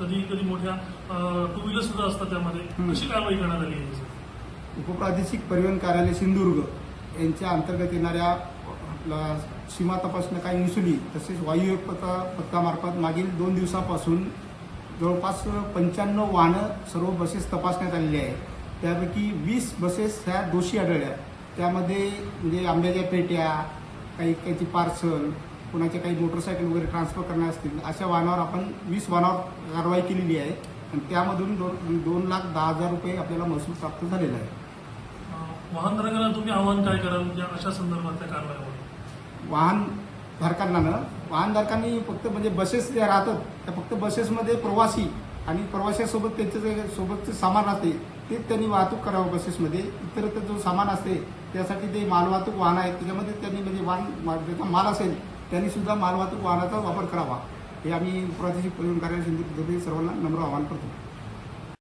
कधी कधी मोठ्या टू व्हीलर सुद्धा असतात त्यामध्ये. कशी कारवाई करण्यात आली आहे? उपप्रादेशिक परिवहन कार्यालय सिंधुदुर्ग यांच्या अंतर्गत येणाऱ्या आपला सीमा तपासण्या काही मुसुली तसेच वायू पत्ता पथकामार्फत मागील दोन दिवसापासून जवळपास पंच्याण्णव वाहनं सर्व बसेस तपासण्यात आलेली आहे त्यापैकी वीस बसेस ह्या दोषी आढळल्या त्यामध्ये म्हणजे आंब्याच्या पेट्या काही काहीची पार्सल कुणाचे काही मोटरसायकल वगैरे ट्रान्सफर करणार असतील अशा वाहनावर आपण वीस वाहनावर कारवाई केलेली आहे. आणि त्यामधून दोन दोन लाख दहा हजार रुपये आपल्याला महसूल प्राप्त झालेला आहे. वाहनधारकांना तुम्ही आव्हान काय कराल? या अशा संदर्भातल्या कारवाईवर वाहन धारकांना ना वाहनधारकांनी फक्त म्हणजे बसेस ज्या राहतात त्या फक्त बसेसमध्ये प्रवासी आणि प्रवाशासोबत त्यांचं जे सोबतचे सामान असते तेच त्यांनी वाहतूक करावं बसेसमध्ये. इतर जो सामान असते त्यासाठी ते मालवाहतूक वाहन आहेत त्याच्यामध्ये त्यांनी म्हणजे वाहन ज्याचा माल असेल त्यांनी सुद्धा मालवाहतूक वाहनाचा वापर करावा. हे आम्ही प्रादेशिक परिवहन कार्यालय सिंधुदुर्ग सर्वांना नम्र आवाहन करतो.